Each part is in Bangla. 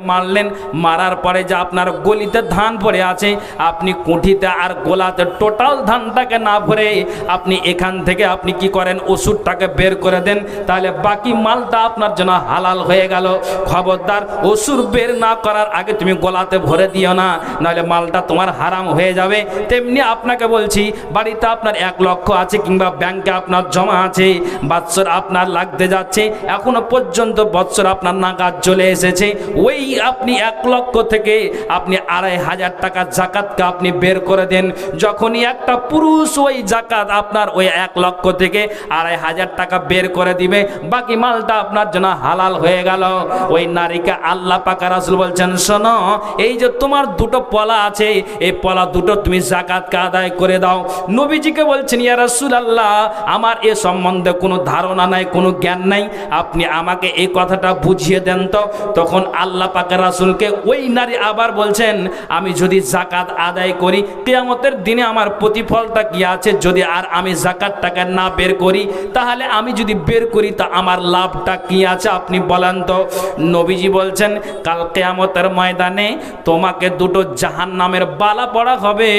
মারলেন, মারার পরে যে আপনার গলিতে ধান পড়ে আছে, আপনি কুঠিতে আর গোলাতে টোটাল ধানটাকে না ভরে আপনি এখান থেকে আপনি কি করেন, ওষুধটাকে বের করে দেন, তাহলে বাকি মালটা আপনার জন্য হালাল হয়ে গেল। খবরদার, ওষুধ বের না করার আগে তুমি গোলাতে ভরে দিও না, নাহলে মালটা তোমার হারাম হয়ে যাবে। তেমনি আপনাকে বলছি, বাড়িতে আপনার এক লক্ষ আছে কিংবা ব্যাংকে আপনার জমা আছে, বাৎসর আপনার লাগতে যাচ্ছে, এখনও পর্যন্ত বৎসর আপনার নাগাদ চলে এসেছে, ওই আপনি এক লক্ষ থেকে আপনি আড়াই হাজার টাকা জাকাতকে আপনি বের করে দেন, যখনই একটা পুরুষ ওই জাকাত আপনার ওই এক লক্ষ থেকে আড়াই হাজার টাকা বের করে দিবে, বাকি মালটা আপনার জন্য হালাল হয়ে গেল। ওই নারীকে আল্লাহ পাকা রাসুল বলছেন, শোনো, এই যে তোমার দুটো পলা আছে, এই পলা দুটো তুমি জাকাতকে আদায় করে দাও। নবীজিকে বলছেন, ইয়া রাসূল আল্লাহ আমার এ সম্বন্ধে কোনো ধারণা নাই, কোনো জ্ঞান নাই। আপনি আমাকে এই কথাটা বুঝিয়ে দেন তো। তখন আল্লাহ পাকের রাসূলকে ওই নারী আবার বলছেন, আমি যদি জাকাত আদায় করি, কেয়ামতের দিনে আমার প্রতিফলটা কি আছে? যদি আর আমি জাকাতটাকে না বের করি, তাহলে আমি যদি বের করি, তা আমার লাভটা কি আছে? আপনি বলেন তো। নবীজি বলছেন, কাল কেয়ামতের ময়দানে তোমাকে দুটো জাহান নামের বালা পড়া হবে।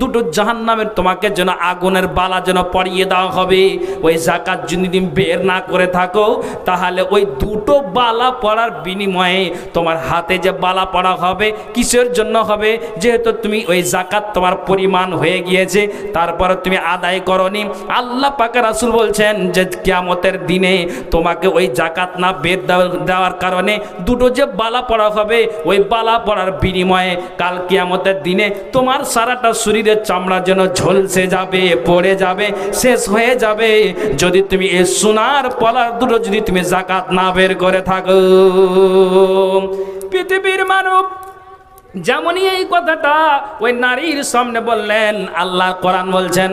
দুটো জাহান নামের তোমাকে যেন আগুনের বালা যেন পড়িয়ে দেওয়া হবে। ওই জাকাত যদি তুমি বের না করে থাকো, তাহলে ওই দুটো বালা পড়ার বিনিময়ে তোমার হাতে যে বালা পড়া হবে, কিসের জন্য হবে? যেহেতু তুমি ওই জাকাত তোমার পরিমাণ হয়ে গিয়েছে, তারপরে তুমি আদায় করনি। আল্লাহ পাকে রাসুল বলছেন যে কিয়ামতের দিনে তোমাকে ওই জাকাত না বের দেওয়ার- কারণে দুটো যে বালা পড়া হবে, ওই বালা পড়ার বিনিময়ে কাল কিয়ামতের দিনে তোমার সারাটা শরীরের চামড়া যেন ঝলসে যাবে, পড়ে যাবে, শেষ হয়ে যাবে। যদি তুমি এই সোনার পলার দুটো যদি তুমি জাকাত না বের করে থাকো পৃথিবীর মানব যেমনই এই কথাটা ওই নারীর সামনে বললেন, আল্লাহ কোরআন বলছেন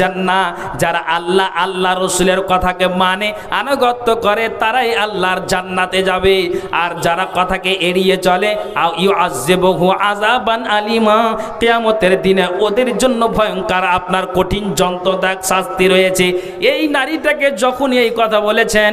জান্নাহ। যারা আল্লাহ আল্লাহ রসুলের কথাকে মানে আনুগত্য করে, তারাই আল্লাহর জান্নাতে যাবে। আর যারা কথাকে এড়িয়ে চলে ইউআযিবহু আযাবান আলিমা, কিয়ামতের দিনে ওদের জন্য ভয়ঙ্কর, আপনার কঠিন যন্ত্রদায়ক শাস্তি রয়েছে। এই নারীটাকে যখন এই কথা বলেছেন,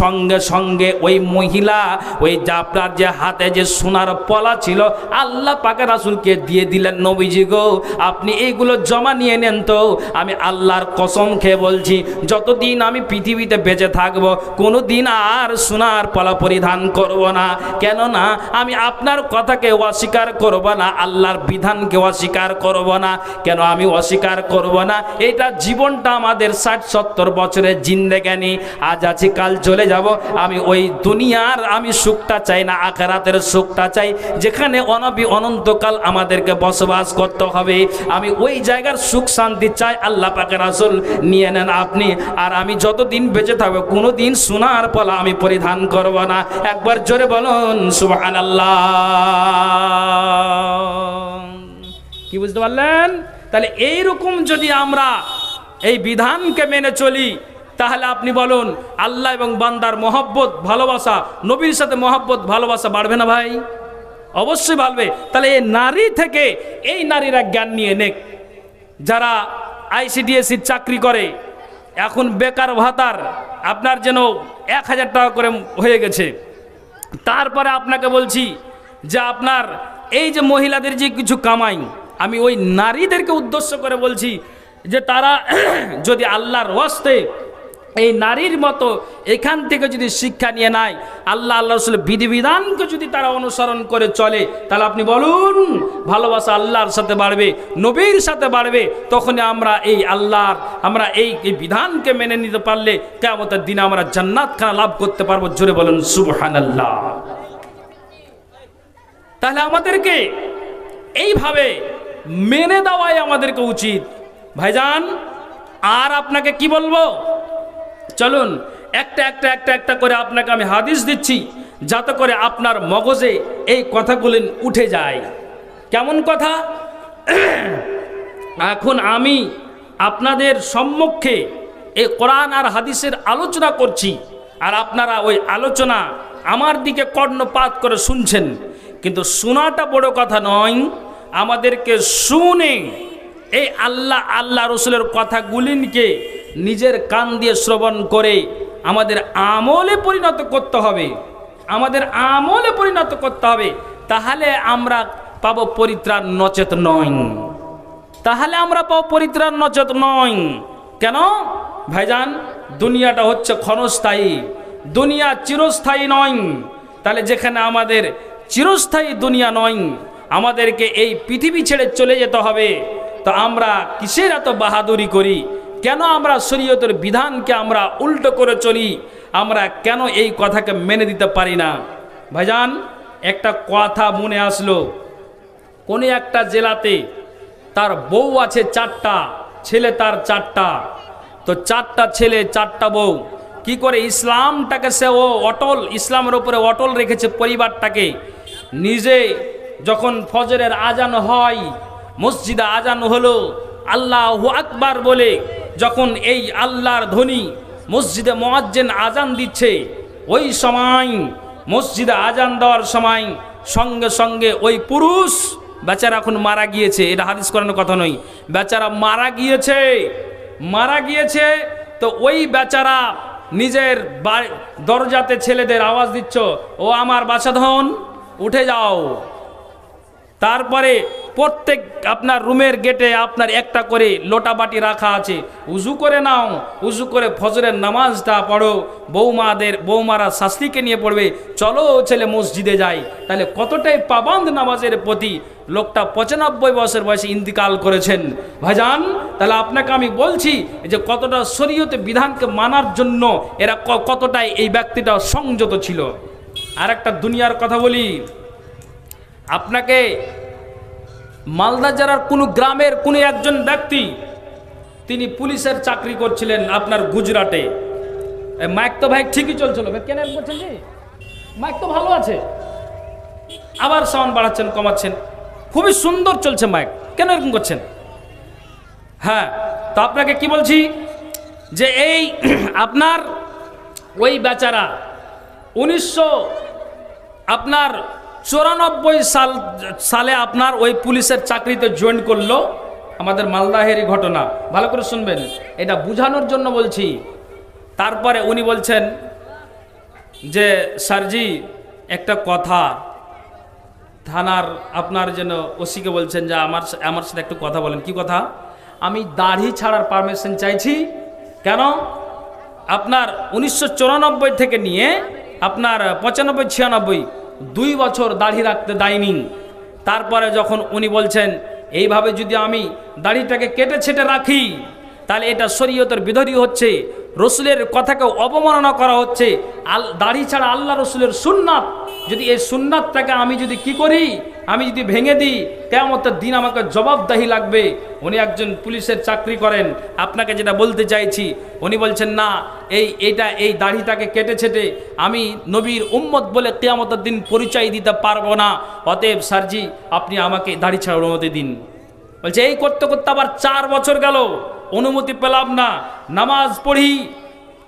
সঙ্গে সঙ্গে ওই মহিলা ওই আপনার যে হাতে যে সোনার পলা ছিল, আল্লাহ পাকে রাসুলকে দিয়ে দিলেন নবীজি গো, আপনি এইগুলো জমা নিয়ে নেন তো। আমি আল্লাহর কসম খেয়ে বলছি, যতদিন আমি পৃথিবীতে বেঁচে থাকব কোনো দিন আর সোনার পলা পরিধান করব না। কেননা, আমি আপনার কথাকে অস্বীকার করব না, আল্লাহর বিধানকে অস্বীকার করব না। কেন আমি অস্বীকার করব না? এটা জীবনটা আমাদের ষাট, সত্তর বছরের জিন্দেগানি আজ আছি, কাল চলে যাব। আমি ওই দুনিয়ার, আমি সুখটা চাই না, আখেরাতের সুখটা চাই। যেখানে অনবি অনন্তকাল আমাদেরকে বসবাস করতে হবে। আমি ওই জায়গার সুখ শান্তি চাই, আল্লাহ পাকের আসল নিয়ে নেন আপনি। আর আমি যতদিন বেঁচে থাকব কোনো দিন সোনার পলা আমি পরিধান করব না। একবার জোরে বলুন সুবহান কি বুঝতে পারলেন? তাহলে এইরকম যদি আমরা এই বিধানকে মেনে চলি তাহলে আপনি বলুন, আল্লাহ এবং বান্দার মহব্বত, ভালোবাসা, নবীর সাথে মহব্বত, ভালোবাসা বাড়বে না ভাই? অবশ্যই বাড়বে। তাহলে এই নারী থেকে এই নারীরা জ্ঞান নিয়ে নেক। যারা আইসিডিএসির চাকরি করে, এখন বেকার ভাতার, আপনার যেন এক হাজার টাকা করে হয়ে গেছে। তারপরে আপনাকে বলছি যে আপনার এই যে মহিলাদের যে কিছু কামাই, আমি ওই নারীদেরকে উদ্দেশ্য করে বলছি যে তারা যদি আল্লাহর ওয়াস্তে এই নারীর মতো এখান থেকে যদি শিক্ষা নিয়ে নেয়, আল্লাহ আল্লাহ রসুলের বিধিবিধানকে যদি তারা অনুসরণ করে চলে, তাহলে আপনি বলুন, ভালোবাসা আল্লাহর সাথে বাড়বে, নবীর সাথে বাড়বে তখন আমরা এই আল্লাহর, আমরা এই এই বিধানকে মেনে নিতে পারলে কেমতের দিনে আমরা জান্নাত খানা লাভ করতে পারব। জোরে বলুন সুবহান আল্লাহ তাহলে আমাদেরকে এইভাবে মেনে দেওয়াই আমাদেরকে উচিত। ভাইজান, আর আপনাকে কি বলব? চলুন, একটা একটা একটা একটা করে আপনাকে আমি হাদিস দিচ্ছি, যাতে করে আপনার মগজে এই কথাগুলি উঠে যায়। কেমন কথা? এখন আমি আপনাদের সম্মুখে এই কোরআন আর হাদিসের আলোচনা করছি, আর আপনারা ওই আলোচনা আমার দিকে কর্ণপাত করে শুনছেন। কিন্তু শোনাটা বড় কথা নয়, আমাদেরকে শুনে এই আল্লাহ আল্লাহ রসুলের কথাগুলিকে নিজের কান দিয়ে শ্রবণ করে আমাদের আমলে পরিণত করতে হবে। আমাদের আমলে পরিণত করতে হবে। তাহলে আমরা পাবো পরিত্রাণ নচেত নয়। তাহলে আমরা পাবো পরিত্রাণ নচেত নয়। কেন? ভাইজান, দুনিয়াটা হচ্ছে ক্ষণস্থায়ী। দুনিয়া চিরস্থায়ী নয়। তাহলে যেখানে আমাদের চিরস্থায়ী দুনিয়া নয়, আমাদেরকে এই পৃথিবী ছেড়ে চলে যেতে হবে। তো আমরা কিসের এত বাহাদুরি করি? কেন আমরা শরীয়তের বিধানকে আমরা উল্টো করে চলি? আমরা কেন এই কথাকে মেনে দিতে পারি না? ভাইজান, একটা কথা মনে আসলো। কোনো একটা জেলাতে তার বউ আছে চারটা, ছেলে তার চারটা। তো চারটা ছেলে, চারটা বউ, কি করে ইসলামটাকে সে ও অটল, ইসলামের উপরে অটল রেখেছে পরিবারটাকে? নিজে যখন ফজরের আজান হয়, মসজিদে আজান হলো, আল্লাহ আকবার বলে যখন এই আল্লাহর ধ্বনি মসজিদে মোয়াজ্জেন আজান দিচ্ছে, ওই সময় মসজিদে আজান দেওয়ার সময় সঙ্গে সঙ্গে ওই পুরুষ বেচারা এখন মারা গিয়েছে। এটা হাদিস করানোর কথা নয়। বেচারা মারা গিয়েছে মারা গিয়েছে, তো ওই বেচারা নিজের দরজাতে ছেলেদের আওয়াজ দিচ্ছ, ও আমার বাসাধন উঠে যাও। তারপরে প্রত্যেক আপনার রুমের গেটে আপনার একটা করে লোটা বাটি রাখা আছে। উজু করে নাও, উজু করে ফজরের নামাজটা পড়ো। বৌমাদের, বৌমারা শাস্তিকে নিয়ে পড়বে। চলো ছেলে মসজিদে যাই। তাহলে কতটাই পাবান্দ নামাজের প্রতি লোকটা পঁচানব্বই বছর বয়সে ইন্তিকাল করেছেন। ভাইজান, তাহলে আপনাকে আমি বলছি যে কতটা শরীয়তে বিধানকে মানার জন্য এরা কতটাই এই ব্যক্তিটা সংযত ছিল। আর একটা দুনিয়ার কথা বলি। আপনাকে মালদা জেলার কোনো গ্রামের কোনো একজন ব্যক্তি, তিনি পুলিশের চাকরি করছিলেন আপনার গুজরাটে। মাইক তো ভাই ঠিকই চলছিল। কেন করছেন জি মাইক তো ভালো আছে। আবার সাউন্ড বাড়াচ্ছেন, কমাচ্ছেন। খুবই সুন্দর চলছে মাইক। কেন এরকম করছেন? হ্যাঁ তো আপনাকে কি বলছি? যে এই আপনার ওই বেচারা, উনিশশো আপনার চুরানব্বই সাল, সালে আপনার ওই পুলিশের চাকরিতে জয়েন করল আমাদের মালদাহেরই ঘটনা। ভালো করে শুনবেন। এটা বুঝানোর জন্য বলছি। তারপরে উনি বলছেন যে স্যারজি একটা কথা। থানার আপনার যেন ওসিকে বলছেন যে, আমার আমার সাথে একটু কথা বলেন। কি কথা? আমি দাড়ি ছাড়ার পারমিশন চাইছি। কেন? আপনার উনিশশো চুরানব্বই থেকে নিয়ে আপনার পঁচানব্বই, ছিয়ানব্বই দুই বছর দাড়ি রাখতে দেয়নি। তারপরে যখন উনি বলছেন, এইভাবে যদি আমি দাড়িটাকে কেটে ছেটে রাখি, তাহলে এটা শরীয়তের বিধরী হচ্ছে। রসুলের কথাকে অবমাননা করা হচ্ছে। আল, দাড়ি ছাড়া আল্লাহ রসুলের সুন্নাত। যদি এই সুন্নাতটাকে আমি যদি কি করি, আমি যদি ভেঙে দিই কেমতের দিন আমাকে জবাবদাহি লাগবে। উনি একজন পুলিশের চাকরি করেন। আপনাকে যেটা বলতে চাইছি, উনি বলছেন, না, এই, এইটা, এই দাড়িটাকে কেটে ছেটে আমি নবীর উম্মত বলে কেয়ামতের দিন পরিচয় দিতে পারব না। অতএব স্যারজি, আপনি আমাকে দাড়ি ছাড়ার অনুমতি দিন। বলছে, এই করতে করতে আবার চার বছর গেল। অনুমতি পেলাম না। নামাজ পড়ি,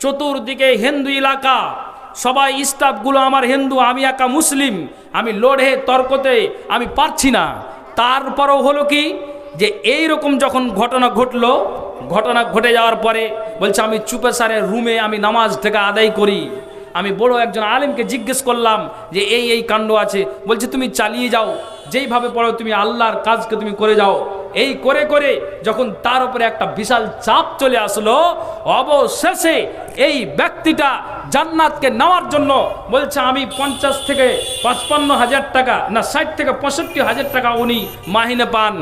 চতুর্দিকে হিন্দু এলাকা। সবাই স্টাফগুলো আমার হিন্দু, আমি একা মুসলিম। আমি লড়ে তর্কতে আমি পারছি না। তারপরও হলো কি যে এই রকম যখন ঘটনা ঘটলো, ঘটনা ঘটে যাওয়ার পরে বলছে, আমি চুপে সারে রুমে আমি নামাজ থেকে আদায় করি। আমি বড় একজন আলেমকে জিজ্ঞেস করলাম যে, এই এই কাণ্ড আছে। বলছে, তুমি চালিয়ে যাও। যেইভাবে পড়ো তুমি আল্লাহর কাজকে তুমি করে যাও, এই করে করে যখন তার উপরে একটা বিশাল চাপ চলে আসলো, অবশেষে এই ব্যক্তিটা জান্নাতকে নেওয়ার জন্য বলছে, আমি পঞ্চাশ থেকে পাঁচপান্ন হাজার টাকা না, ষাট থেকে পঁয়ষট্টি হাজার টাকা উনি মাহিনে পান।